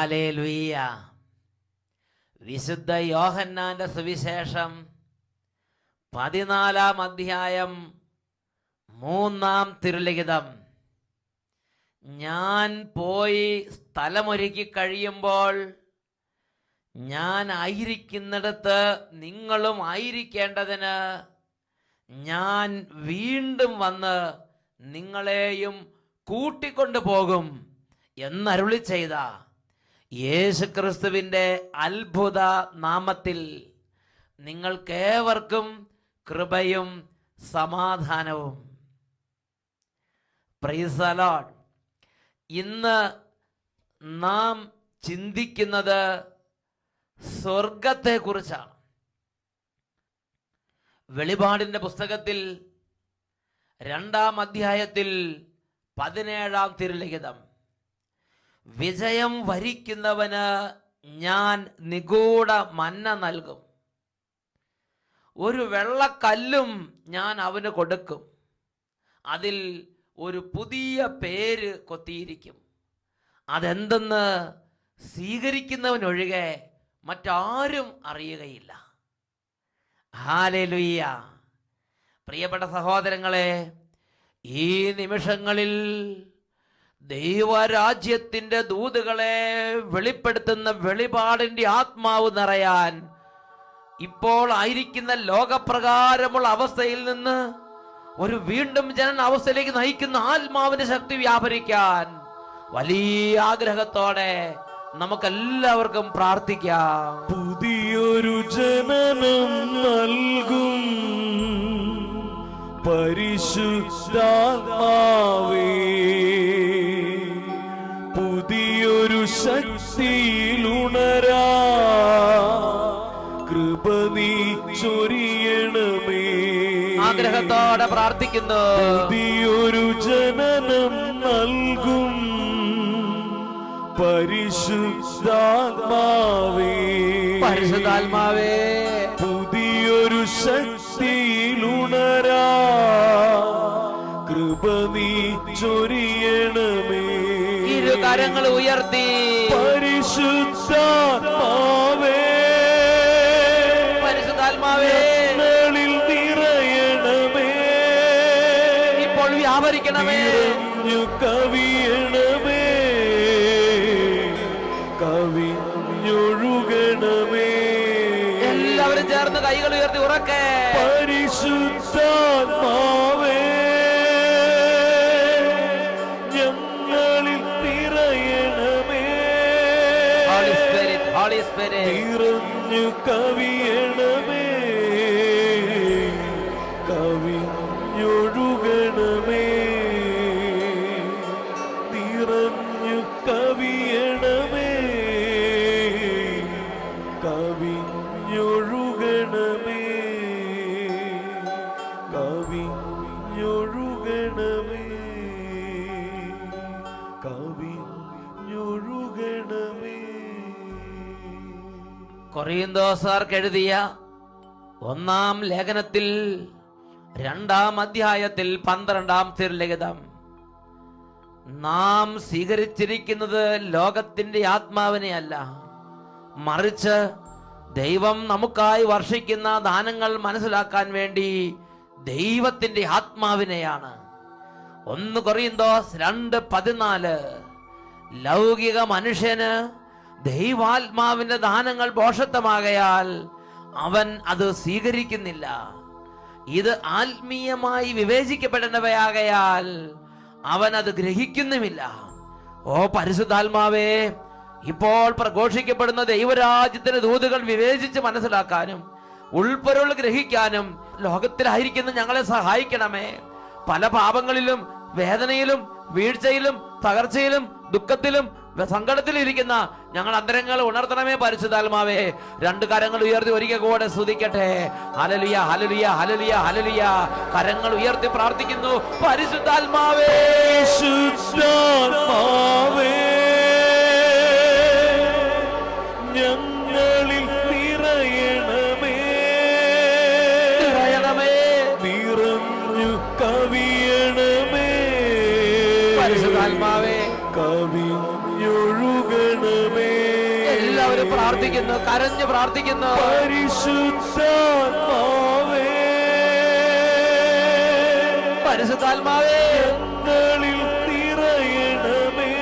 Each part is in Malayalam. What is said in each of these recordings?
ഹാലേലുയ്യ വിശുദ്ധ യോഹന്നാന്റെ സുവിശേഷം പതിനാലാം അധ്യായം മൂന്നാം തിരുലിഖിതം. ഞാൻ പോയി സ്ഥലമൊരുക്കി കഴിയുമ്പോൾ ഞാൻ ആയിരിക്കുന്നിടത്ത് നിങ്ങളും ആയിരിക്കേണ്ടതിന് ഞാൻ വീണ്ടും വന്ന് നിങ്ങളെയും കൂട്ടിക്കൊണ്ടു പോകും എന്നരുളി ചെയ്ത. യേശുക്രിസ്തുവിന്റെ അത്ഭുത നാമത്തിൽ നിങ്ങൾക്കേവർക്കും കൃപയും സമാധാനവും. പ്രൈസലോഡ് ഇന്ന് നാം ചിന്തിക്കുന്നത് സ്വർഗത്തെക്കുറിച്ചാണ്. വെളിപാടിന്റെ പുസ്തകത്തിൽ രണ്ടാം അധ്യായത്തിൽ പതിനേഴാം തിരുലിഖിതം. വിജയം വരിക്കുന്നവന് ഞാൻ നിഗൂഢ മന്ന നൽകും. ഒരു വെള്ളക്കല്ലും ഞാൻ അവന് കൊടുക്കും. അതിൽ ഒരു പുതിയ പേര് കൊത്തിയിരിക്കും. അതെന്തെന്ന് സ്വീകരിക്കുന്നവനൊഴികെ മറ്റാരും അറിയുകയില്ല. ഹാലലുയ്യ. പ്രിയപ്പെട്ട സഹോദരങ്ങളെ ഈ നിമിഷങ്ങളിൽ ദൈവരാജ്യത്തിന്റെ ദൂതുകളെ വെളിപ്പെടുത്തുന്ന വെളിപാടിന്റെ ആത്മാവ് നിറയാൻ ഇപ്പോൾ ആയിരിക്കുന്ന ലോകപ്രകാരമുള്ള അവസ്ഥയിൽ നിന്ന് ഒരു വീണ്ടും ജനൻ അവസ്ഥയിലേക്ക് നയിക്കുന്ന ആത്മാവിന്റെ ശക്തി വ്യാപരിക്കാൻ വലിയ ആഗ്രഹത്തോടെ നമുക്കെല്ലാവർക്കും പ്രാർത്ഥിക്കാം. പുതിയൊരു ജനനം നൽകും പരിശുദ്ധാത്മാവേ. കൃപ നീ ചൊരിയണമേ. ആഗ്രഹത്തോടെ പ്രാർത്ഥിക്കുന്നു. പുതിയൊരു ജനനം നൽകും. പരിശുദ്ധാത്മാവേ. പരിശുദ്ധാത്മാവേ. പുതിയൊരു ശക്തിയിലുണരാ കൃപ നീ ചൊരിയണമേ. ഇരു കരങ്ങൾ ഉയർത്തി. പരിശുദ്ധാത്മാവേ നിറയണമേ. ഇപ്പോൾ വ്യാപരിക്കണമേ. കവിയണമേ. കവിഞ്ഞൊഴുകണമേ. എല്ലാവരും ചേർന്ന് കൈകൾ ഉയർത്തി ഉറക്കെ. നിറഞ്ഞു കവിയണമേ. കൊറിയന്തോസാർക്ക് എഴുതിയ ഒന്നാം ലേഖനത്തിൽ രണ്ടാം അധ്യായത്തിൽ പന്ത്രണ്ടാം തിരുലിഖിതം നാം സ്വീകരിച്ചിരിക്കുന്നത് ലോകത്തിന്റെ ആത്മാവിനെ അല്ല മറിച്ച് ദൈവം നമുക്കായി വർഷിക്കുന്ന ദാനങ്ങൾ മനസ്സിലാക്കാൻ വേണ്ടി ദൈവത്തിന്റെ ആത്മാവിനെയാണ്. ഒന്ന് കൊറിയന്തോസ് രണ്ട് പതിനാല്. ലൗകിക മനുഷ്യന് ദൈവാത്മാവിന്റെ ദാനങ്ങൾ ഭോഷത്വമാകയാൽ അവൻ അത് സ്വീകരിക്കുന്നില്ല. ഇത് ആത്മീയമായി വിവേചിക്കപ്പെടേണ്ടവയാകയാൽ അവൻ അത് ഗ്രഹിക്കുന്നുമില്ല. ഓ പരിശുദ്ധാത്മാവേ ഇപ്പോൾ പ്രഘോഷിക്കപ്പെടുന്ന ദൈവരാജ്യത്തിന്റെ ദൂതുകൾ വിവേചിച്ച് മനസ്സിലാക്കാനും ഉൾപ്പൊരുൾ ഗ്രഹിക്കാനും ലോകത്തിലായിരിക്കുന്ന ഞങ്ങളെ സഹായിക്കണമേ. പല പാപങ്ങളിലും വേദനയിലും വീഴ്ചയിലും തകർച്ചയിലും ദുഃഖത്തിലും വ- സങ്കടത്തിലും ഇരിക്കുന്ന ഞങ്ങൾ അന്തരങ്ങൾ ഉണർത്തണമേ പരിശുദ്ധാത്മാവേ. രണ്ട് കരങ്ങൾ ഉയർത്തി ഒരിക്കൽ കൂടെ സ്തുതിക്കട്ടെ. ഹലലിയ ഹലലിയ ഹലലിയ ഹലലിയ കരങ്ങൾ ഉയർത്തി പ്രാർത്ഥിക്കുന്നു. പരിശുദ്ധാത്മാവേ പരിശുദ്ധാത്മാവേ ഞങ്ങളിൽ നിറയണമേ. നിറയണമേ. നിറഞ്ഞു കവിയണമേ. പരിശുദ്ധാത്മാവേ. കവിഞ്ഞൊഴുകണമേ എല്ലാവരും പ്രാർത്ഥിക്കുന്നു കരഞ്ഞു പ്രാർത്ഥിക്കുന്നു. പരിശുദ്ധാത്മാവേ. പരിശുദ്ധാത്മാവേ. ഞങ്ങളിൽ നിറയണമേ.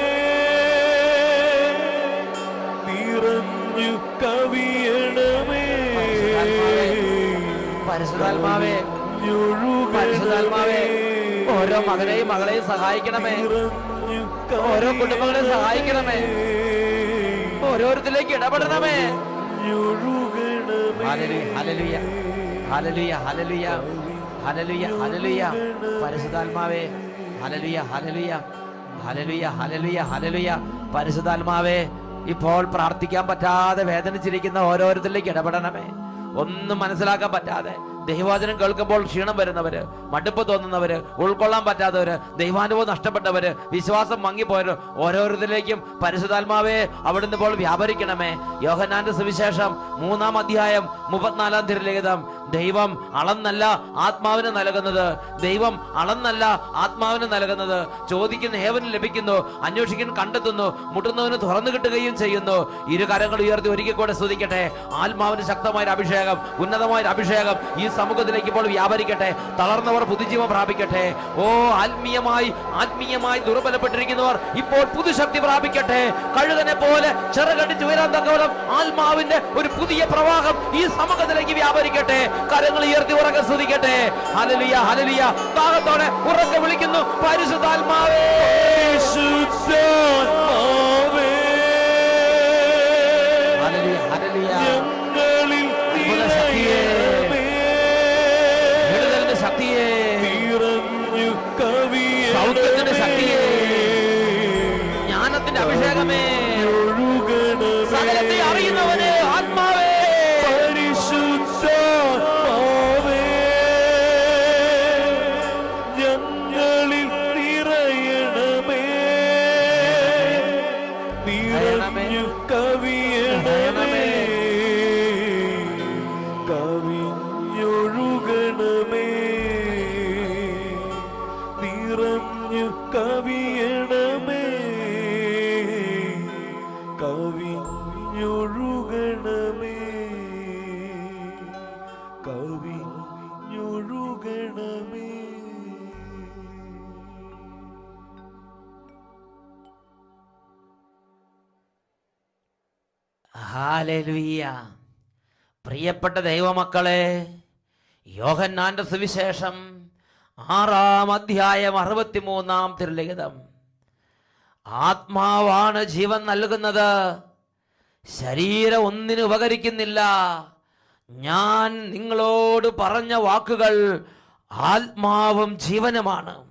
നിറഞ്ഞു കവിയണമേ. പരിശുദ്ധാത്മാവേ. പരിശുദ്ധാത്മാവേ ഓരോ മകനെയും മകളെയും സഹായിക്കണമേ. ഓരോ കുടുംബങ്ങളെ സഹായിക്കണമേ. ഓരോരുത്തരിലേക്ക് ഇടപെടണമേ. പരിശുദ്ധാത്മാവേ ഹലലുയ ഹലലുയ ഹലലുയ ഹലലുയ ഹലലുയ. പരിശുദ്ധാത്മാവേ ഇപ്പോൾ പ്രാർത്ഥിക്കാൻ പറ്റാതെ വേദനിച്ചിരിക്കുന്ന ഓരോരുത്തരിലേക്ക് ഇടപെടണമേ. ഒന്നും മനസ്സിലാക്കാൻ പറ്റാതെ ദൈവവചനം കേൾക്കുമ്പോൾ ക്ഷീണം വരുന്നവര് മടുപ്പ് തോന്നുന്നവര് ഉൾക്കൊള്ളാൻ പറ്റാത്തവര് ദൈവാനുഭവം നഷ്ടപ്പെട്ടവര് വിശ്വാസം മങ്ങിപ്പോയവര് ഓരോരുത്തരിലേക്കും പരിശുദ്ധാത്മാവേ അവിടുന്ന് ഇപ്പോൾ വ്യാപരിക്കണമേ. യോഹനാന്റെ സുവിശേഷം മൂന്നാം അധ്യായം മുപ്പത്തിനാലാം തിരുലിഖിതം. ദൈവം അളന്നല്ല ആത്മാവിന് നൽകുന്നത്. ദൈവം അളന്നല്ല ആത്മാവിന് നൽകുന്നത്. ചോദിക്കുന്ന ഏവന് ലഭിക്കുന്നു അന്വേഷിക്കുന്ന കണ്ടെത്തുന്നു മുട്ടുന്നവന് തുറന്നു കിട്ടുകയും ചെയ്യുന്നു. ഇരു കരങ്ങൾ ഉയർത്തി ഒരിക്കൽ കൂടെ സ്തുതിക്കട്ടെ. ആത്മാവിന് ശക്തമായ അഭിഷേകം ഉന്നതമായ അഭിഷേകം ഈ സമൂഹത്തിലേക്ക് ഇപ്പോൾ വ്യാപരിക്കട്ടെ തളർന്നവർ പുതുജീവം പ്രാപിക്കട്ടെ. ഓ ആത്മീയമായി ആത്മീയമായി ദുർബലപ്പെട്ടിരിക്കുന്നവർ ഇപ്പോൾ പുതുശക്തി പ്രാപിക്കട്ടെ. കഴുകനെ പോലെ ചെറുകടിച്ച് ഉയരാൻ തക്കവളം ആത്മാവിന്റെ ഒരു പുതിയ പ്രവാഹം ഈ സമൂഹത്തിലേക്ക് വ്യാപരിക്കട്ടെ. കരങ്ങൾ ഉയർത്തി ഉറക്കം സ്തുതിക്കട്ടെ. ഹലലിയ ഹലലിയ ദാഹത്തോടെ ഉറക്കെ വിളിക്കുന്നു പരിശുദ്ധാത്മാവേ. പരിശുദ്ധാത്മാവേ. കവിഞ്ഞൊഴുകണമേ നിറഞ്ഞു കവിയണമേ. കവിഞ്ഞൊഴുകണമേ. കവിഞ്ഞൊഴുകണമേ. ഹാലലുയ്യ. പ്രിയപ്പെട്ട ദൈവമക്കളെ യോഹന്നാന്റെ സുവിശേഷം ആറാം അധ്യായം അറുപത്തിമൂന്നാം തിരുലിഖിതം. ആത്മാവാണ് ജീവൻ നൽകുന്നത്. ശരീരം ഒന്നിനു ഉപകരിക്കുന്നില്ല. ഞാൻ നിങ്ങളോട് പറഞ്ഞ വാക്കുകൾ ആത്മാവും ജീവനുമാണ്.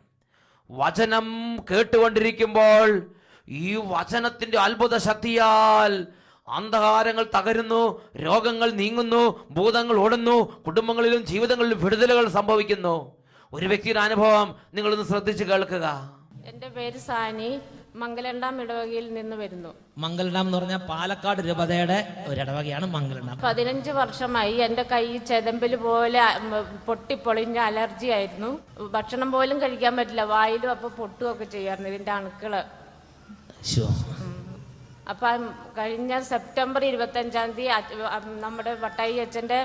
വചനം കേട്ടുകൊണ്ടിരിക്കുമ്പോൾ ഈ വചനത്തിന്റെ അത്ഭുത ശക്തിയാൽ അന്ധകാരങ്ങൾ തകരുന്നു രോഗങ്ങൾ നീങ്ങുന്നു ഭൂതങ്ങൾ ഓടുന്നു കുടുംബങ്ങളിലും ജീവിതങ്ങളിലും വിടുതലുകൾ സംഭവിക്കുന്നു. ഒരു വ്യക്തിയുടെ അനുഭവം നിങ്ങളൊന്ന് ശ്രദ്ധിച്ചു കേൾക്കുക. എന്റെ പേര് സാനി മംഗലണ്ടാം ഇടവകയിൽ നിന്ന് വരുന്നു. മംഗലണ്ടാം എന്ന് പറഞ്ഞാൽ പാലക്കാട് രൂപതയുടെ ഒരു ഇടവകയാണ് മംഗലണ്ടാം. പതിനഞ്ച് വർഷമായി എന്റെ കൈ ചെതമ്പിൽ പോലെ പൊട്ടിപ്പൊളിഞ്ഞ അലർജി ആയിരുന്നു. ഭക്ഷണം പോലും കഴിക്കാൻ പറ്റില്ല വായിലും അപ്പൊ പൊട്ടുമൊക്കെ ചെയ്യാറുണ്ട് ഇതിന്റെ അണുക്കൾ. ശോ. അപ്പം കഴിഞ്ഞ സെപ്റ്റംബർ ഇരുപത്തഞ്ചാം തീയതി നമ്മുടെ വട്ടായി അച്ഛന്റെ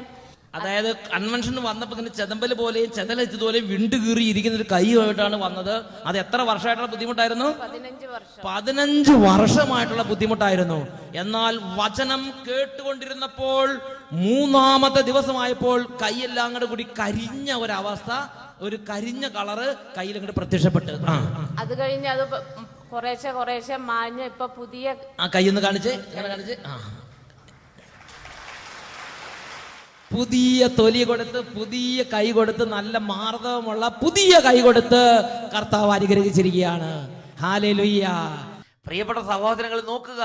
അതായത് കൺവെൻഷൻ വന്നപ്പോൾ ഇങ്ങനെ ചെതമ്പൽ പോലെയും ചെതലച്ചതുപോലെയും വിണ്ടു കീറി ഇരിക്കുന്ന ഒരു കൈയുമായിട്ടാണ് വന്നത്. അത് എത്ര വർഷമായിട്ടുള്ള ബുദ്ധിമുട്ടായിരുന്നു? പതിനഞ്ച് വർഷം. പതിനഞ്ച് വർഷമായിട്ടുള്ള ബുദ്ധിമുട്ടായിരുന്നു. എന്നാൽ വചനം കേട്ടുകൊണ്ടിരുന്നപ്പോൾ മൂന്നാമത്തെ ദിവസമായപ്പോൾ കൈയെല്ലാം അങ്ങോട്ട് കൂടി കരിഞ്ഞ ഒരവസ്ഥ ഒരു കരിഞ്ഞ കളറ് കയ്യിൽ അങ്ങോട്ട് പ്രത്യക്ഷപ്പെട്ട് അത് കഴിഞ്ഞ് അത് കുറേശ്ശെ കുറേശ്ശെ മാഞ്ഞ് ഇപ്പൊ പുതിയ ആ കൈയൊന്ന് കാണിച്ച്. ഇങ്ങനെ കാണിച്ച്? ആ. പുതിയ തൊലി കൊടുത്ത് പുതിയ കൈ കൊടുത്ത് നല്ല മാർദ്ദവമുള്ള പുതിയ കൈ കൊടുത്ത് കർത്താവ് അനുഗ്രഹിച്ചിരിക്കുകയാണ്. ഹാലലുയ്യ പ്രിയപ്പെട്ട സഹോദരങ്ങൾ നോക്കുക.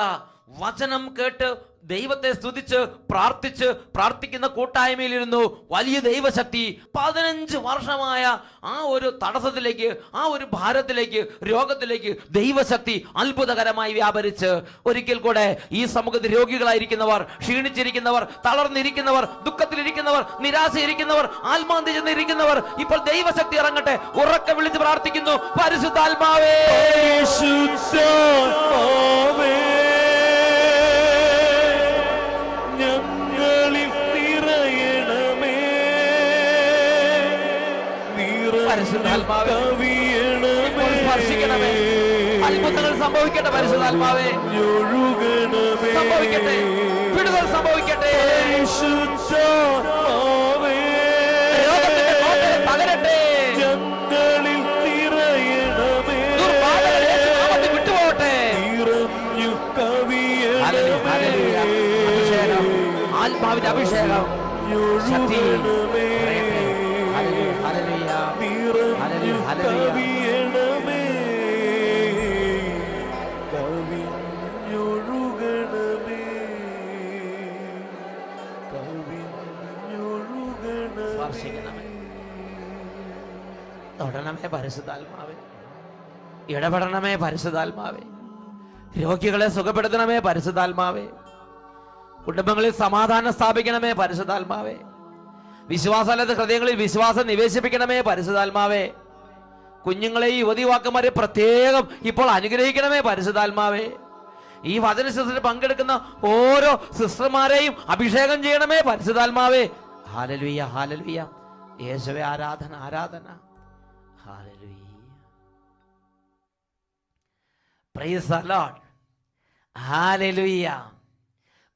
വചനം കേട്ട് ദൈവത്തെ സ്തുതിച്ച് പ്രാർത്ഥിച്ച് പ്രാർത്ഥിക്കുന്ന കൂട്ടായ്മയിലിരുന്നു വലിയ ദൈവശക്തി. പതിനഞ്ച് വർഷമായ ആ ഒരു തടസ്സത്തിലേക്ക് ആ ഒരു ഭാരത്തിലേക്ക് രോഗത്തിലേക്ക് ദൈവശക്തി അത്ഭുതകരമായി വ്യാപരിച്ച്. ഒരിക്കൽ കൂടെ ഈ സമൂഹത്തിൽ രോഗികളായിരിക്കുന്നവർ ക്ഷീണിച്ചിരിക്കുന്നവർ തളർന്നിരിക്കുന്നവർ ദുഃഖത്തിലിരിക്കുന്നവർ നിരാശയിരിക്കുന്നവർ ആത്മാന്തി ചെന്നിരിക്കുന്നവർ ഇപ്പോൾ ദൈവശക്തി ഇറങ്ങട്ടെ. ഉറക്കെ വിളിച്ച് പ്രാർത്ഥിക്കുന്നു പരിശുദ്ധാത്മാവേ. സ്പർശിക്കണമേ. അത്ഭുതങ്ങൾ സംഭവിക്കട്ടെ പരിശുദ്ധാത്മാവേ. സംഭവിക്കട്ടെ. വിടുതൽ സംഭവിക്കട്ടെ. തകരട്ടെ. ഞങ്ങളിൽ നിറയണമേ. വിട്ടുപോകട്ടെ. നിറഞ്ഞു കവിയണമേ. ആത്മാവിന്റെ അഭിഷേകം. ശക്തി തൊടണമേ പരിശുദ്ധാത്മാവേ. ഇടപെടണമേ പരിശുദ്ധാത്മാവേ. രോഗികളെ സുഖപ്പെടുത്തണമേ പരിശുദ്ധാത്മാവേ. കുടുംബങ്ങളിൽ സമാധാനം സ്ഥാപിക്കണമേ പരിശുദ്ധാത്മാവേ. വിശ്വാസമല്ലാത്ത ഹൃദയങ്ങളിൽ വിശ്വാസം നിവേശിപ്പിക്കണമേ പരിശുദ്ധാത്മാവേ. കുഞ്ഞുങ്ങളെ ഈ യുവതിവാക്കന്മാരെ പ്രത്യേകം ഇപ്പോൾ അനുഗ്രഹിക്കണമേ പരിശുദ്ധാത്മാവേ. ഈ വചന ശുശ്രൂഷയിൽ പങ്കെടുക്കുന്ന ഓരോ സിസ്റ്റർമാരെയും അഭിഷേകം ചെയ്യണമേ പരിശുദ്ധാത്മാവേ. ഹാലലുയ്യ ഹാലലുയ്യ യേശുവെ ആരാധന ആരാധന.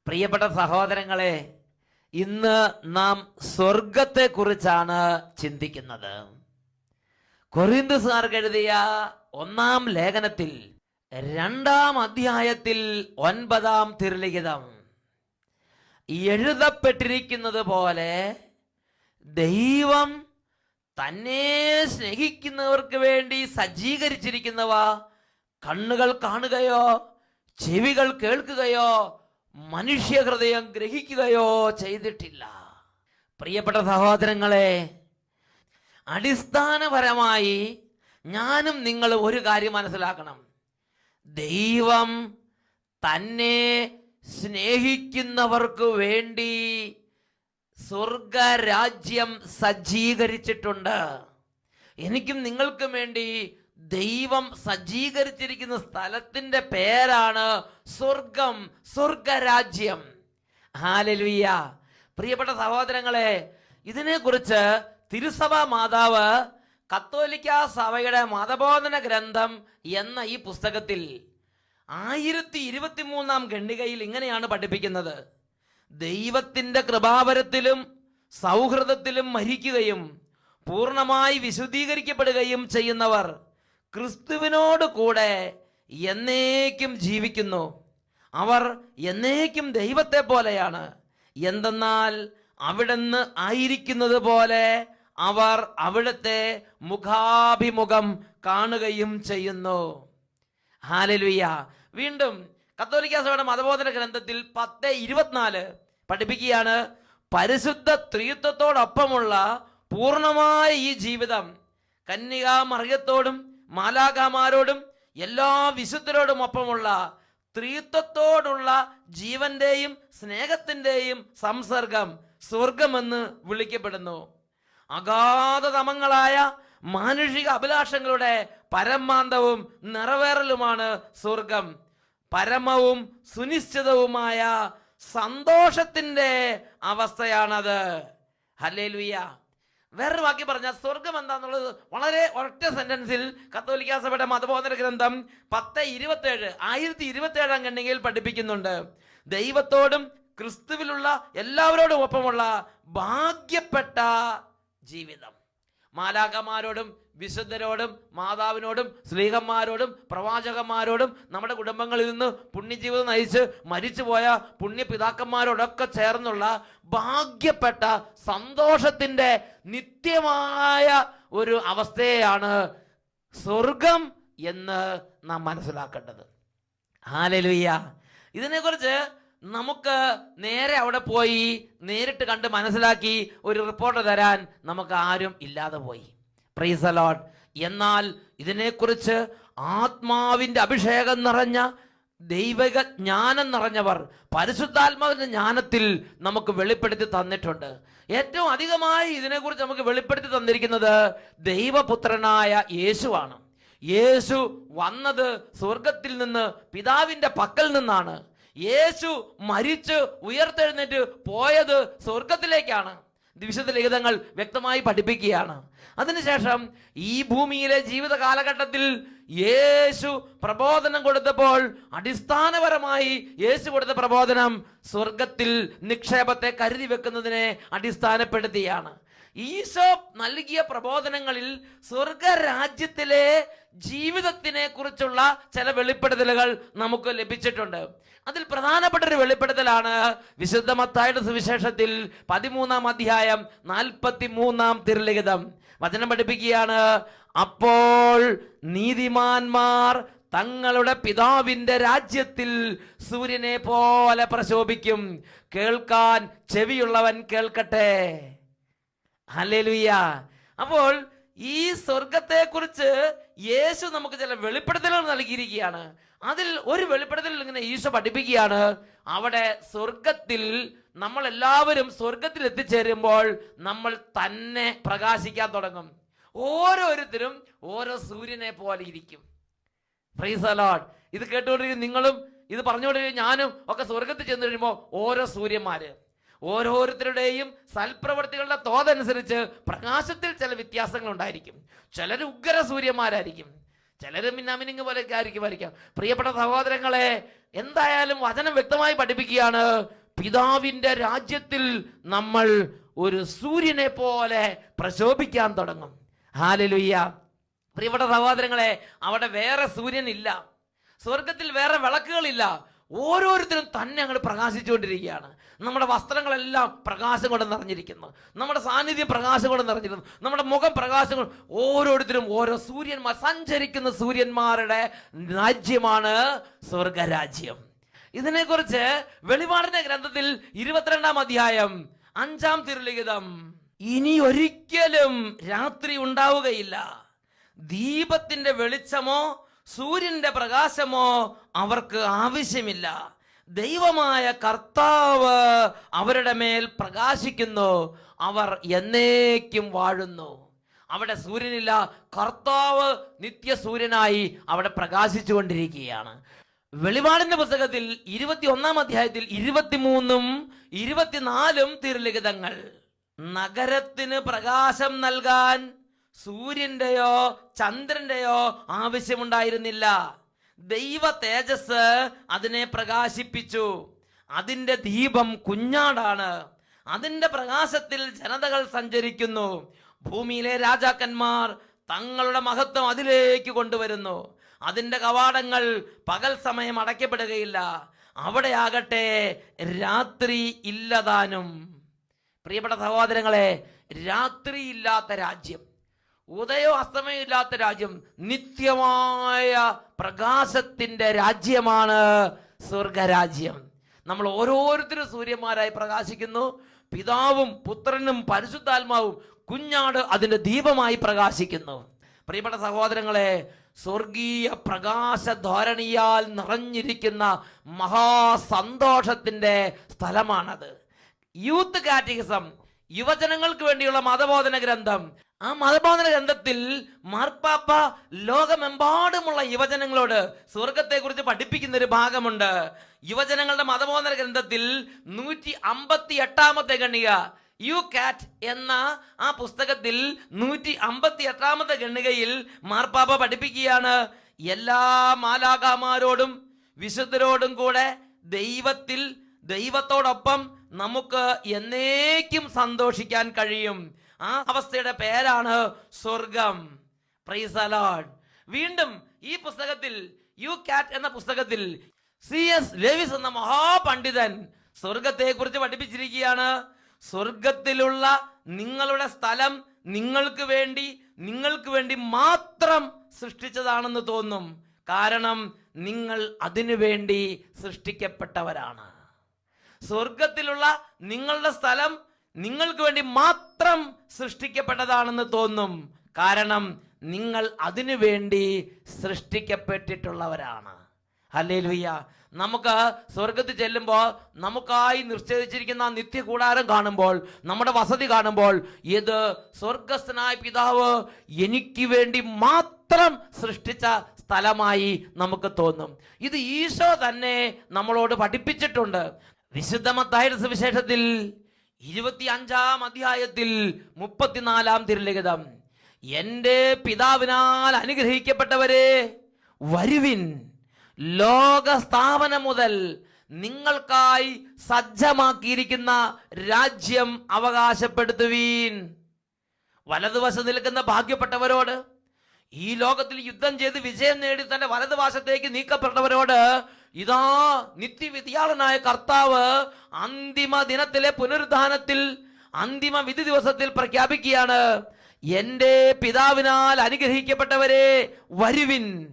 പ്രിയപ്പെട്ട സഹോദരങ്ങളെ ഇന്ന് നാം സ്വർഗത്തെ കുറിച്ചാണ് ചിന്തിക്കുന്നത്. സാർ എഴുതിയ ഒന്നാം ലേഖനത്തിൽ രണ്ടാം അധ്യായത്തിൽ ഒൻപതാം തിരുലിഖിതം. എഴുതപ്പെട്ടിരിക്കുന്നത് പോലെ ദൈവം തന്നെ സ്നേഹിക്കുന്നവർക്ക് വേണ്ടി സജ്ജീകരിച്ചിരിക്കുന്നവ കണ്ണുകൾ കാണുകയോ ചെവികൾ കേൾക്കുകയോ മനുഷ്യ ഹൃദയം ഗ്രഹിക്കുകയോ ചെയ്തിട്ടില്ല. പ്രിയപ്പെട്ട സഹോദരങ്ങളെ അടിസ്ഥാനപരമായി ഞാനും നിങ്ങൾ ഒരു കാര്യം മനസ്സിലാക്കണം. ദൈവം തന്നെ സ്നേഹിക്കുന്നവർക്ക് വേണ്ടി സ്വർഗരാജ്യം സജ്ജീകരിച്ചിട്ടുണ്ട്. എനിക്കും നിങ്ങൾക്കും വേണ്ടി ദൈവം സജ്ജീകരിച്ചിരിക്കുന്ന സ്ഥലത്തിന്റെ പേരാണ് സ്വർഗം സ്വർഗരാജ്യം. ഹാലലുയ്യ പ്രിയപ്പെട്ട സഹോദരങ്ങളെ ഇതിനെക്കുറിച്ച് തിരുസഭ മാതാവ് കത്തോലിക്ക സഭയുടെ മതബോധന ഗ്രന്ഥം എന്ന ഈ പുസ്തകത്തിൽ ആയിരത്തി ഇരുപത്തി മൂന്നാം ഖണ്ഡികയിൽ ഇങ്ങനെയാണ് പഠിപ്പിക്കുന്നത്. ദൈവത്തിന്റെ കൃപാവരത്തിലും സൗഹൃദത്തിലും മരിക്കുകയും പൂർണമായി വിശുദ്ധീകരിക്കപ്പെടുകയും ചെയ്യുന്നവർ ക്രിസ്തുവിനോട് കൂടെ എന്നേക്കും ജീവിക്കുന്നു. അവർ എന്നേക്കും ദൈവത്തെ പോലെയാണ്. എന്തെന്നാൽ അവിടുന്ന് ആയിരിക്കുന്നത് പോലെ അവർ അവിടുത്തെ മുഖാഭിമുഖം കാണുകയും ചെയ്യുന്നു. ഹാലലുയ്യ വീണ്ടും കത്തോലിക്ക സഭയുടെ മതബോധന ഗ്രന്ഥത്തിൽ പത്ത് ഇരുപത്തിനാല് പഠിപ്പിക്കുകയാണ് പരിശുദ്ധ ത്രിത്വത്തോടൊപ്പമുള്ള പൂർണമായ ഈ ജീവിതം കന്യകാ മറിയത്തോടും മാലാകാമാരോടും എല്ലാ വിശുദ്ധരോടും ഒപ്പമുള്ള ത്രിത്വത്തോടുള്ള ജീവന്റെയും സ്നേഹത്തിന്റെയും സംസർഗം സ്വർഗമെന്ന് വിളിക്കപ്പെടുന്നു. അഗാധതമങ്ങളായ മാനുഷിക അഭിലാഷങ്ങളുടെ പരമാന്തവും നിറവേറലുമാണ് സ്വർഗം. പരമവും സുനിശ്ചിതവുമായ സന്തോഷത്തിന്റെ അവസ്ഥയാണത്. ഹല്ലേലൂയ. വേറൊരു വാക്കി പറഞ്ഞാൽ സ്വർഗം എന്താന്നുള്ളത് വളരെ ഒറ്റ സെന്റൻസിൽ കത്തോലിക്ക സഭയുടെ മതബോധന ഗ്രന്ഥം പത്ത് ഇരുപത്തേഴ് ആയിരത്തി ഇരുപത്തി ഏഴാം ഖണ്ഡികയിൽ പഠിപ്പിക്കുന്നുണ്ട്. ദൈവത്തോടും ക്രിസ്തുവിലുള്ള എല്ലാവരോടും ഒപ്പമുള്ള ഭാഗ്യപ്പെട്ട ജീവിതം. മാലാകമാരോടും വിശുദ്ധരോടും മാതാവിനോടും സ്ത്രീകന്മാരോടും പ്രവാചകന്മാരോടും നമ്മുടെ കുടുംബങ്ങളിൽ നിന്ന് പുണ്യജീവിതം നയിച്ച് മരിച്ചുപോയ പുണ്യപിതാക്കന്മാരോടൊക്കെ ചേർന്നുള്ള ഭാഗ്യപ്പെട്ട സന്തോഷത്തിന്റെ നിത്യമായ ഒരു അവസ്ഥയാണ് സ്വർഗം എന്ന് നാം മനസ്സിലാക്കേണ്ടത്. ഹാലലുയ്യ ഇതിനെക്കുറിച്ച് നമുക്ക് നേരെ അവിടെ പോയി നേരിട്ട് കണ്ട് മനസ്സിലാക്കി ഒരു റിപ്പോർട്ട് തരാൻ നമുക്ക് ആരും ഇല്ലാതെ പോയി. പ്രൈസ് അലോട്ട് എന്നാൽ ഇതിനെക്കുറിച്ച് ആത്മാവിന്റെ അഭിഷേകം നിറഞ്ഞ ദൈവിക ജ്ഞാനം നിറഞ്ഞവർ പരിശുദ്ധാത്മാവിന്റെ ജ്ഞാനത്തിൽ നമുക്ക് വെളിപ്പെടുത്തി തന്നിട്ടുണ്ട്. ഏറ്റവും അധികമായി ഇതിനെക്കുറിച്ച് നമുക്ക് വെളിപ്പെടുത്തി തന്നിരിക്കുന്നത് ദൈവപുത്രനായ യേശുവാണ്. യേശു വന്നത് സ്വർഗത്തിൽ നിന്ന് പിതാവിന്റെ പക്കൽ നിന്നാണ്. യേശു മരിച്ച് ഉയർത്തെഴുന്നേറ്റ് പോയത് സ്വർഗത്തിലേക്കാണ് വിശുദ്ധ ലിഖിതങ്ങൾ വ്യക്തമായി പഠിപ്പിക്കുകയാണ്. അതിനുശേഷം ഈ ഭൂമിയിലെ ജീവിത കാലഘട്ടത്തിൽ യേശു പ്രബോധനം കൊടുത്തപ്പോൾ അടിസ്ഥാനപരമായി യേശു കൊടുത്ത പ്രബോധനം സ്വർഗത്തിൽ നിക്ഷേപത്തെ കരുതി വെക്കുന്നതിനെ അടിസ്ഥാനപ്പെടുത്തിയാണ്. ഈശോ നൽകിയ പ്രബോധനങ്ങളിൽ സ്വർഗരാജ്യത്തിലെ ജീവിതത്തിനെ കുറിച്ചുള്ള ചില വെളിപ്പെടുത്തലുകൾ നമുക്ക് ലഭിച്ചിട്ടുണ്ട്. അതിൽ പ്രധാനപ്പെട്ട ഒരു വെളിപ്പെടുത്തലാണ് വിശുദ്ധ സുവിശേഷത്തിൽ പതിമൂന്നാം അധ്യായം നാൽപ്പത്തി മൂന്നാം തിരുലിഖിതം. വചനം പഠിപ്പിക്കുകയാണ് അപ്പോൾ നീതിമാന്മാർ തങ്ങളുടെ പിതാവിന്റെ രാജ്യത്തിൽ സൂര്യനെ പോലെ പ്രശോഭിക്കും. കേൾക്കാൻ ചെവിയുള്ളവൻ കേൾക്കട്ടെ. ഹല്ലേലൂയ. അപ്പോൾ ഈ സ്വർഗത്തെ കുറിച്ച് യേശു നമുക്ക് ചില വെളിപ്പെടുത്തലുകൾ നൽകിയിരിക്കുകയാണ്. അതിൽ ഒരു വെളിപ്പെടുത്തൽ ഇങ്ങനെ ഈശോ പഠിപ്പിക്കുകയാണ്. അവിടെ സ്വർഗത്തിൽ നമ്മൾ എല്ലാവരും സ്വർഗത്തിൽ എത്തിച്ചേരുമ്പോൾ നമ്മൾ തന്നെ പ്രകാശിക്കാൻ തുടങ്ങും. ഓരോരുത്തരും ഓരോ സൂര്യനെ പോലെ ഇരിക്കും. പ്രൈസ് അലോഡ് ഇത് കേട്ടുകൊണ്ടിരിക്കും നിങ്ങളും ഇത് പറഞ്ഞുകൊണ്ടിരിക്കും ഞാനും ഒക്കെ സ്വർഗത്തിൽ ചെന്ന് കഴിയുമ്പോൾ ഓരോ സൂര്യന്മാര്. ഓരോരുത്തരുടെയും സൽപ്രവർത്തികളുടെ തോതനുസരിച്ച് പ്രകാശത്തിൽ ചില വ്യത്യാസങ്ങൾ ഉണ്ടായിരിക്കും ചിലർ ഉഗ്ര സൂര്യന്മാരായിരിക്കും ചിലർ മിന്നാമിനിങ് ആയിരിക്കും. ആയിരിക്കുമായിരിക്കാം പ്രിയപ്പെട്ട സഹോദരങ്ങളെ എന്തായാലും വചനം വ്യക്തമായി പഠിപ്പിക്കുകയാണ്. പിതാവിന്റെ രാജ്യത്തിൽ നമ്മൾ ഒരു സൂര്യനെ പോലെ പ്രശോഭിക്കാൻ തുടങ്ങും. ഹാലലുയ്യ. പ്രിയപ്പെട്ട സഹോദരങ്ങളെ അവിടെ വേറെ സൂര്യനില്ല. സ്വർഗത്തിൽ വേറെ വിളക്കുകളില്ല. ഓരോരുത്തരും തന്നെ അങ്ങോട്ട് പ്രകാശിച്ചുകൊണ്ടിരിക്കുകയാണ്. നമ്മുടെ വസ്ത്രങ്ങളെല്ലാം പ്രകാശം കൊണ്ട് നിറഞ്ഞിരിക്കുന്നു. നമ്മുടെ സാന്നിധ്യം പ്രകാശം കൊണ്ട് നിറഞ്ഞിരുന്നു നമ്മുടെ മുഖം പ്രകാശം കൊണ്ട് ഓരോരുത്തരും ഓരോ സൂര്യന്മാർ സഞ്ചരിക്കുന്ന സൂര്യന്മാരുടെ രാജ്യമാണ് സ്വർഗരാജ്യം. ഇതിനെക്കുറിച്ച് വെളിപാടിന്റെ ഗ്രന്ഥത്തിൽ ഇരുപത്തിരണ്ടാം അധ്യായം അഞ്ചാം തിരുലിഖിതം ഇനി ഒരിക്കലും രാത്രി ഉണ്ടാവുകയില്ല. ദീപത്തിന്റെ വെളിച്ചമോ സൂര്യന്റെ പ്രകാശമോ അവർക്ക് ആവശ്യമില്ല. ദൈവമായ കർത്താവ് അവരുടെ മേൽ പ്രകാശിക്കുന്നു അവർ എന്നേക്കും വാഴുന്നു. അവിടെ സൂര്യനില്ല കർത്താവ് നിത്യസൂര്യനായി അവിടെ പ്രകാശിച്ചു കൊണ്ടിരിക്കുകയാണ് വെളിപാടിന്റെ പുസ്തകത്തിൽ ഇരുപത്തി ഒന്നാം അധ്യായത്തിൽ ഇരുപത്തിമൂന്നും ഇരുപത്തിനാലും തിരുലിഖിതങ്ങൾ. നഗരത്തിന് പ്രകാശം നൽകാൻ സൂര്യന്റെയോ ചന്ദ്രന്റെയോ ആവശ്യമുണ്ടായിരുന്നില്ല. ദൈവ തേജസ് അതിനെ പ്രകാശിപ്പിച്ചു. അതിന്റെ ദീപം കുഞ്ഞാടാണ്. അതിന്റെ പ്രകാശത്തിൽ ജനതകൾ സഞ്ചരിക്കുന്നു. ഭൂമിയിലെ രാജാക്കന്മാർ തങ്ങളുടെ മഹത്വം അതിലേക്ക് കൊണ്ടുവരുന്നു. അതിന്റെ കവാടങ്ങൾ പകൽ സമയം അടയ്ക്കപ്പെടുകയില്ല. അവിടെയാകട്ടെ രാത്രി ഇല്ലതാനും. പ്രിയപ്പെട്ട സഹോദരങ്ങളെ രാത്രിയില്ലാത്ത രാജ്യം. ഉദയോ അസ്തമയോ ഇല്ലാത്ത രാജ്യം നിത്യമായ പ്രകാശത്തിന്റെ രാജ്യമാണ് സ്വർഗരാജ്യം. നമ്മൾ ഓരോരുത്തരും സൂര്യന്മാരായി പ്രകാശിക്കുന്നു. പിതാവും പുത്രനും പരിശുദ്ധാത്മാവും കുഞ്ഞാട് അതിന്റെ ദീപമായി പ്രകാശിക്കുന്നു. പ്രിയപ്പെട്ട സഹോദരങ്ങളെ സ്വർഗീയ പ്രകാശ ധോരണിയാൽ നിറഞ്ഞിരിക്കുന്ന മഹാസന്തോഷത്തിന്റെ സ്ഥലമാണത്. യൂത്ത് കാറ്റഗിസം യുവജനങ്ങൾക്ക് വേണ്ടിയുള്ള മതബോധന ഗ്രന്ഥം ആ മതബോധന ഗ്രന്ഥത്തിൽ മാർപ്പാപ്പ ലോകമെമ്പാടുമുള്ള യുവജനങ്ങളോട് സ്വർഗത്തെ കുറിച്ച് പഠിപ്പിക്കുന്ന ഒരു ഭാഗമുണ്ട്. യുവജനങ്ങളുടെ മതബോധന ഗ്രന്ഥത്തിൽ നൂറ്റി അമ്പത്തി എട്ടാമത്തെ ഗണ്ണിക യു കാറ്റ് എന്ന ആ പുസ്തകത്തിൽ നൂറ്റി അമ്പത്തി എട്ടാമത്തെ ഗണ്ണികയിൽ മാർപ്പാപ്പ പഠിപ്പിക്കുകയാണ്. എല്ലാ മാലാകാമാരോടും വിശുദ്ധരോടും കൂടെ ദൈവത്തിൽ ദൈവത്തോടൊപ്പം നമുക്ക് എന്നേക്കും സന്തോഷിക്കാൻ കഴിയും. ആ അവസ്ഥയുടെ പേരാണ് സ്വർഗം. പ്രൈസ് അലോഡ് വീണ്ടും ഈ പുസ്തകത്തിൽ യു കാറ്റ് എന്ന പുസ്തകത്തിൽ സി എസ് ലേവിസ് എന്ന മഹാപണ്ഡിതൻ സ്വർഗത്തെ കുറിച്ച് പഠിപ്പിച്ചിരിക്കുകയാണ്. സ്വർഗത്തിലുള്ള നിങ്ങളുടെ സ്ഥലം നിങ്ങൾക്ക് വേണ്ടി നിങ്ങൾക്ക് വേണ്ടി മാത്രം സൃഷ്ടിച്ചതാണെന്ന് തോന്നും. കാരണം നിങ്ങൾ അതിനു വേണ്ടി സൃഷ്ടിക്കപ്പെട്ടവരാണ്. സ്വർഗത്തിലുള്ള നിങ്ങളുടെ സ്ഥലം നിങ്ങൾക്ക് വേണ്ടി മാത്രം സൃഷ്ടിക്കപ്പെട്ടതാണെന്ന് തോന്നും. കാരണം നിങ്ങൾ അതിനു വേണ്ടി സൃഷ്ടിക്കപ്പെട്ടിട്ടുള്ളവരാണ്. ഹല്ലേലൂയ. നമുക്ക് സ്വർഗത്തിൽ ചെല്ലുമ്പോൾ നമുക്കായി നിശ്ചയിച്ചിരിക്കുന്ന നിത്യ കൂടാരം കാണുമ്പോൾ നമ്മുടെ വസതി കാണുമ്പോൾ ഇത് സ്വർഗസ്ഥനായ പിതാവ് എനിക്ക് വേണ്ടി മാത്രം സൃഷ്ടിച്ച സ്ഥലമായി നമുക്ക് തോന്നും. ഇത് ഈശോ തന്നെ നമ്മളോട് പഠിപ്പിച്ചിട്ടുണ്ട്. വിശുദ്ധമത്തായ സുവിശേഷത്തിൽ ഇരുപത്തി അഞ്ചാം അധ്യായത്തിൽ മുപ്പത്തിനാലാം തിരുലിഖിതം. എന്റെ പിതാവിനാൽ അനുഗ്രഹിക്കപ്പെട്ടവരെ വരുവിൻ. ലോക സ്ഥാപനം മുതൽ നിങ്ങൾക്കായി സജ്ജമാക്കിയിരിക്കുന്ന രാജ്യം അവകാശപ്പെടുത്തുവീൻ. വലതുവശം നിൽക്കുന്ന ഭാഗ്യപ്പെട്ടവരോട് ഈ ലോകത്തിൽ യുദ്ധം ചെയ്ത് വിജയം നേടി തന്റെ വലതുവശത്തേക്ക് നീക്കപ്പെട്ടവരോട് ഇതാ നിത്യവിദ്യാളനായ കർത്താവ് അന്തിമ ദിനത്തിലെ പുനരുദ്ധാനത്തിൽ അന്തിമ വിധി ദിവസത്തിൽ പ്രഖ്യാപിക്കുകയാണ്. എന്റെ പിതാവിനാൽ അനുഗ്രഹിക്കപ്പെട്ടവരെ വരുവിൻ.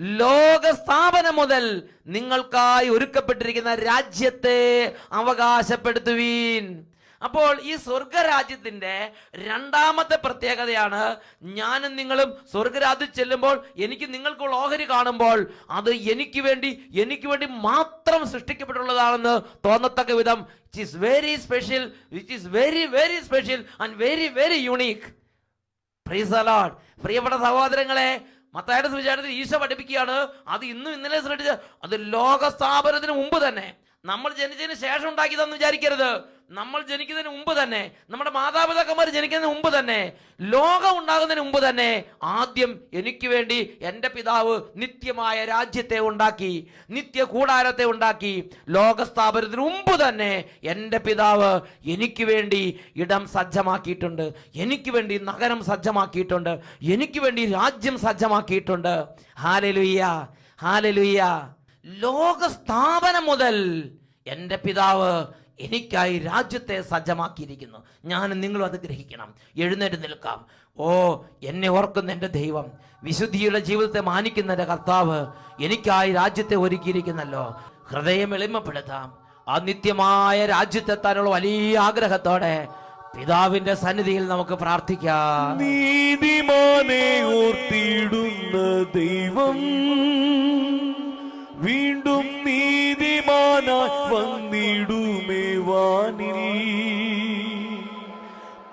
ലോക സ്ഥാപനം മുതൽ നിങ്ങൾക്കായി ഒരുക്കപ്പെട്ടിരിക്കുന്ന രാജ്യത്തെ അവകാശപ്പെടുത്തുവീൻ. അപ്പോൾ ഈ സ്വർഗരാജ്യത്തിന്റെ രണ്ടാമത്തെ പ്രത്യേകതയാണ് ഞാനും നിങ്ങളും സ്വർഗരാജ്യത്തിൽ ചെല്ലുമ്പോൾ എനിക്ക് നിങ്ങൾക്കുള്ള ഓഹരി കാണുമ്പോൾ അത് എനിക്ക് വേണ്ടി എനിക്ക് വേണ്ടി മാത്രം സൃഷ്ടിക്കപ്പെട്ടുള്ളതാണെന്ന് തോന്നത്തക്ക വിധം. It is very special which is very very special and very very unique praise Lord. പ്രിയപ്പെട്ട സഹോദരങ്ങളെ മത്തായുടെ സുവിചാരത്തിൽ ഈശോ പഠിപ്പിക്കുകയാണ് അത് ഇന്നും ഇന്നലെ ശ്രദ്ധിച്ച അത് ലോക സ്ഥാപനത്തിന് മുമ്പ് തന്നെ. നമ്മൾ ജനിച്ചതിന് ശേഷം ഉണ്ടാക്കിയതെന്ന് വിചാരിക്കരുത്. നമ്മൾ ജനിക്കുന്നതിന് മുമ്പ് തന്നെ നമ്മുടെ മാതാപിതാക്കന്മാർ ജനിക്കുന്നതിന് മുമ്പ് തന്നെ ലോകം ഉണ്ടാകുന്നതിന് മുമ്പ് തന്നെ ആദ്യം എനിക്ക് വേണ്ടി എന്റെ പിതാവ് നിത്യമായ രാജ്യത്തെ ഉണ്ടാക്കി നിത്യ കൂടാരത്തെ ഉണ്ടാക്കി ലോകസ്ഥാപനത്തിന് മുമ്പ് തന്നെ എന്റെ പിതാവ് എനിക്ക് വേണ്ടി ഇടം സജ്ജമാക്കിയിട്ടുണ്ട് എനിക്ക് വേണ്ടി നഗരം സജ്ജമാക്കിയിട്ടുണ്ട് എനിക്ക് വേണ്ടി രാജ്യം സജ്ജമാക്കിയിട്ടുണ്ട്. ഹാലലുയ്യ ഹാലലുയ്യ. ലോകസ്ഥാപനം മുതൽ എന്റെ പിതാവ് എനിക്കായി രാജ്യത്തെ സജ്ജമാക്കിയിരിക്കുന്നു. ഞാൻ നിങ്ങളും അത് ഗ്രഹിക്കണം. എഴുന്നേറ്റ് നിൽക്കാം. ഓ എന്നെ ഓർക്കുന്ന എന്റെ ദൈവം വിശുദ്ധിയുടെ ജീവിതത്തെ മാനിക്കുന്ന എന്റെ കർത്താവ് എനിക്കായി രാജ്യത്തെ ഒരുക്കിയിരിക്കുന്നല്ലോ. ഹൃദയം എളിമപ്പെടുത്താം. ആ നിത്യമായ രാജ്യത്തെത്താനുള്ള വലിയ ആഗ്രഹത്തോടെ പിതാവിന്റെ സന്നിധിയിൽ നമുക്ക് പ്രാർത്ഥിക്കാം. നീതിമാനെ ദൈവം വീണ്ടും നീതിമാനായി വന്നിടുമേ വാനിൽ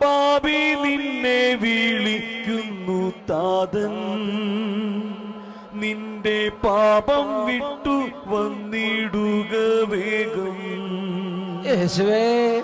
പാപി നിന്നെ വിളിക്കുന്നു താതൻ. നിന്റെ പാപം വിട്ടു വന്നിടുക വേഗം. യേശുവേ.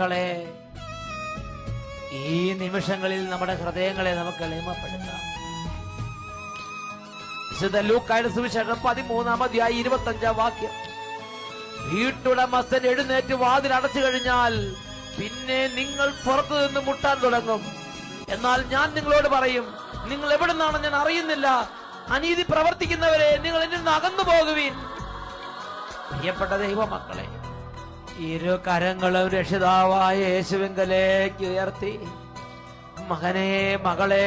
ദൈവമക്കളെ ഈ നിമിഷങ്ങളിൽ നമ്മുടെ ഹൃദയങ്ങളെ നമുക്ക് എളിമപ്പെടുത്താം വിശുദ്ധ ലൂക്കായുടെ സുവിശേഷം പതിമൂന്നാം അധ്യായം ഇരുപത്തി അഞ്ചാം വാക്യം. വീട്ടുടമസ്ഥൻ എഴുന്നേറ്റ് വാതിൽ അടച്ചു കഴിഞ്ഞാൽ പിന്നെ നിങ്ങൾ പുറത്തു നിന്ന് മുട്ടാൻ തുടങ്ങും. എന്നാൽ ഞാൻ നിങ്ങളോട് പറയും നിങ്ങൾ എവിടെ ഞാൻ അറിയുന്നില്ല. അനീതി പ്രവർത്തിക്കുന്നവരെ നിങ്ങൾ എന്നിൽ നിന്ന് അകന്നു പോകുവീൻ പ്രിയപ്പെട്ട ദൈവമക്കളെ ഇരു കരങ്ങളും രക്ഷിതാവായ യേശുവിങ്കലേക്ക് ഉയർത്തി. മകനെ മകളെ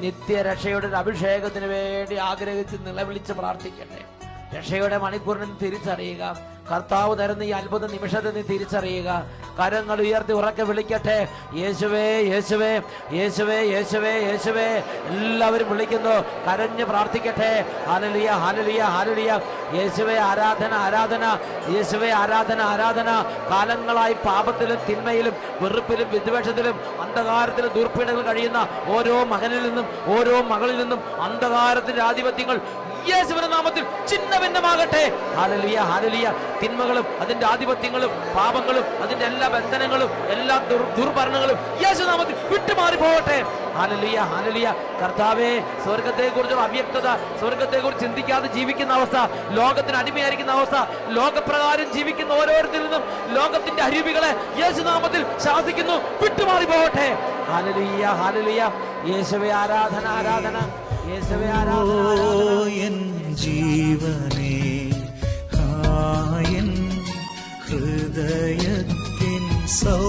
നിത്യരക്ഷയുടെ അഭിഷേകത്തിന് വേണ്ടി ആഗ്രഹിച്ച് നിലവിളിച്ച് പ്രാർത്ഥിക്കട്ടെ. രക്ഷയുടെ മണിക്കൂറിന് നീ തിരിച്ചറിയുക. കർത്താവ് തരുന്ന ഈ അത്ഭുത നിമിഷത്തിന് തിരിച്ചറിയുക. കരങ്ങൾ ഉയർത്തി ഉറക്കെ വിളിക്കട്ടെ. യേശുവേ യേശുവേ യേശുവേ യേശുവേ യേശുവേ. എല്ലാവരും വിളിക്കുന്നു. കരഞ്ഞ് പ്രാർത്ഥിക്കട്ടെ. ഹാലലിയ ഹാലലിയ ഹാലലിയ യേശുവേ ആരാധന ആരാധന. യേശുവേ ആരാധന ആരാധന. കാലങ്ങളായി പാപത്തിലും തിന്മയിലും വെറുപ്പിലും വിദ്വേഷത്തിലും അന്ധകാരത്തിലും ദുർപ്പീഠകൾ കഴിയുന്ന ഓരോ മകനിൽ നിന്നും ഓരോ മകളിൽ നിന്നും അന്ധകാരത്തിന്റെ ആധിപത്യങ്ങൾ നാമത്തിൽ ചിന്ന ഭിന്നമാകട്ടെ ഹാലലിയ ഹാലലിയ തിന്മകളും അതിന്റെ ആധിപത്യങ്ങളും പാപങ്ങളും അതിന്റെ എല്ലാ ബന്ധനങ്ങളും എല്ലാ ദുർ ദുർഭരണങ്ങളും യേശു നാമത്തിൽ വിട്ടുമാറി പോകട്ടെ ഹാലലിയ ഹാലലിയ കർത്താവേ സ്വർഗത്തെ കുറിച്ചുള്ള അവ്യക്തത സ്വർഗത്തെ കുറിച്ച് ചിന്തിക്കാതെ ജീവിക്കുന്ന അവസ്ഥ ലോകത്തിന് അടിമയായിരിക്കുന്ന അവസ്ഥ ലോകപ്രകാരം ജീവിക്കുന്ന ഓരോരുത്തരിൽ നിന്നും ലോകത്തിന്റെ അരുവികളെ യേശുനാമത്തിൽ ശാസിക്കുന്നു വിട്ടുമാറി പോകട്ടെ ഹാലലിയ ഹാലലിയ യേശുവെ ആരാധന ആരാധന. എൻ ജീവനേ ഹായൻ ഹൃദയത്തിൻ സൗഭാഗ്യമേ.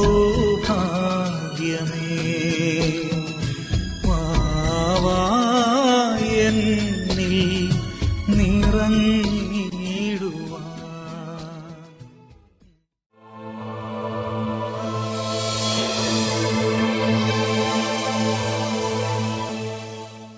വാവായൻ നിറങ്ങ